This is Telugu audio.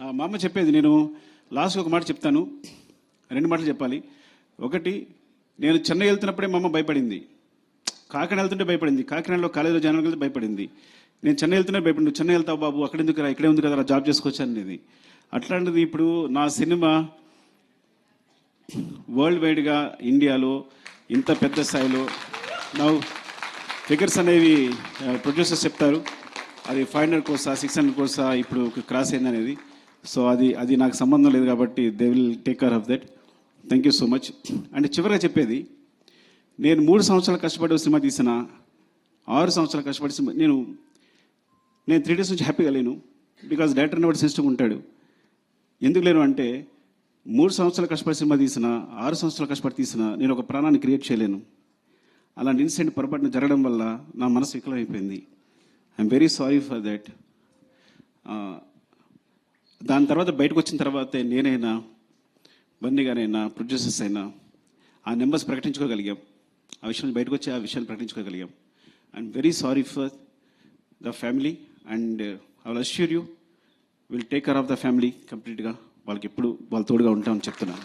మా అమ్మ చెప్పేది నేను లాస్ట్ ఒక మాట చెప్తాను. రెండు మాటలు చెప్పాలి. ఒకటి నేను చెన్నై వెళ్తున్నప్పుడే మా అమ్మ భయపడింది. కాకినాడ వెళ్తుంటే భయపడింది. కాకినాడలో కాలేజీలో జాయిన్ వెళ్తే భయపడింది. నేను చెన్నై వెళ్తున్నా భయపడి చెన్నై వెళ్తావు బాబు అక్కడ ఎందుకు రా ఇక్కడే ఉంది కదా జాబ్ చేసుకోవచ్చు అనేది అట్లాంటిది ఇప్పుడు నా సినిమా వరల్డ్ వైడ్గా ఇండియాలో ఇంత పెద్ద స్థాయిలో నా ఫిగర్స్ అనేవి ప్రొడ్యూసర్స్ చెప్తారు. అది ఫైవ్ హండ్రెడ్ కోర్సా సిక్స్ హండ్రెడ్ కోర్సా ఇప్పుడు క్రాస్ అయింది అనేది సో అది అది నాకు సంబంధం లేదు కాబట్టి they will take care of that thank you so much and చివరిగా చెప్పేది నేను మూడు సంవత్సరాలు కష్టపడి సినిమా తీసిన ఆరు సంవత్సరాలు కష్టపడి సినిమా నేను నేను త్రీ డేస్ నుంచి హ్యాపీగా లేను బికాజ్ డైరెక్టర్ అనేవాడు సిస్టమ్ ఉంటాడు. ఎందుకు లేను అంటే మూడు సంవత్సరాలు కష్టపడి సినిమా తీసిన ఆరు సంవత్సరాలు కష్టపడి తీసిన నేను ఒక ప్రాణాన్ని క్రియేట్ చేయలేను. అలాంటి ఇన్సిడెంట్ పొరపాటున జరగడం వల్ల నా మనసు వికలమైపోయింది. I'm very sorry for that దాని తర్వాత బయటకు వచ్చిన తర్వాత నేనైనా బన్నీ గారైనా ప్రొడ్యూసర్స్ అయినా ఆ నెంబర్స్ ప్రకటించుకోగలిగాం. ఆ విషయం బయటకు వచ్చి ఆ విషయాన్ని ప్రకటించుకోగలిగాం. I'm very sorry for the family and I will assure you will take care of the family కంప్లీట్గా వాళ్ళకి ఎప్పుడు వాళ్ళ తోడుగా ఉంటామని చెప్తున్నాను.